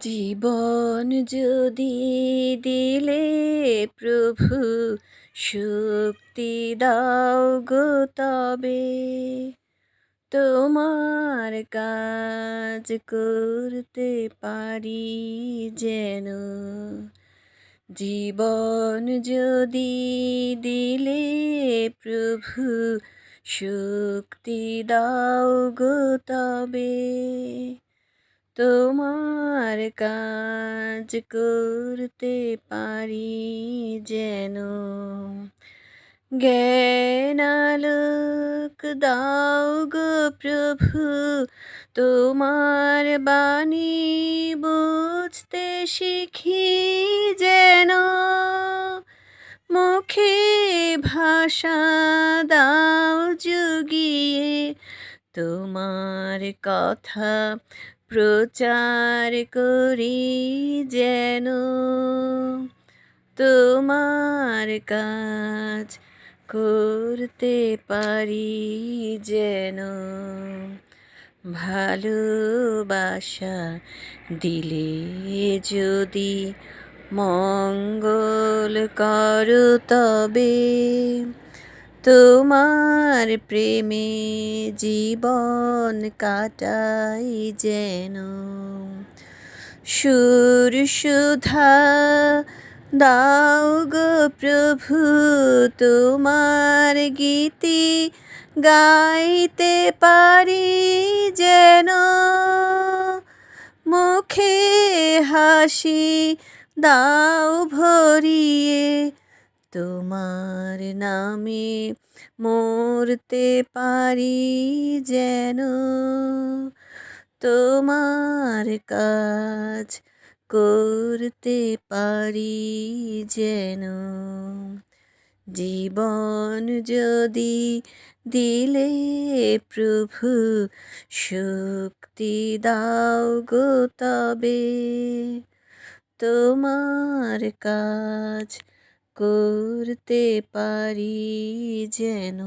জীবন যদি দিলে প্রভু, শক্তি দাও গো তবে। তোমার কাজ করতে পারি যেন। জীবন যদি দিলে প্রভু, শক্তি দাও গো তবে। তোমার কাজ করতে পারি যেন। জ্ঞানালোক দাও গো প্রভু, তোমার বাণী বুঝতে শিখি যেন। মুখে ভাষা দাও যুগিয়ে, তোমার কথা প্রচার করি যেন তোমার কাজ করতে পারি যেন ভালোবাসা দিলে যদি মঙ্গল কর তবে তোমার প্রেমে জীবন কাটাই যেন। সুর সুধা, দাও গো প্রভু, তোমার গীতি গাইতে পারি যেন। মুখে হাসি দাও ভরিয়ে তোমার নামে মরতে পারি যেন। তোমার কাজ করতে পারি যেন। জীবন যদি দিলে প্রভু, শক্তি দাও গো তবে। তোমার কাজ করতে পারি যেন।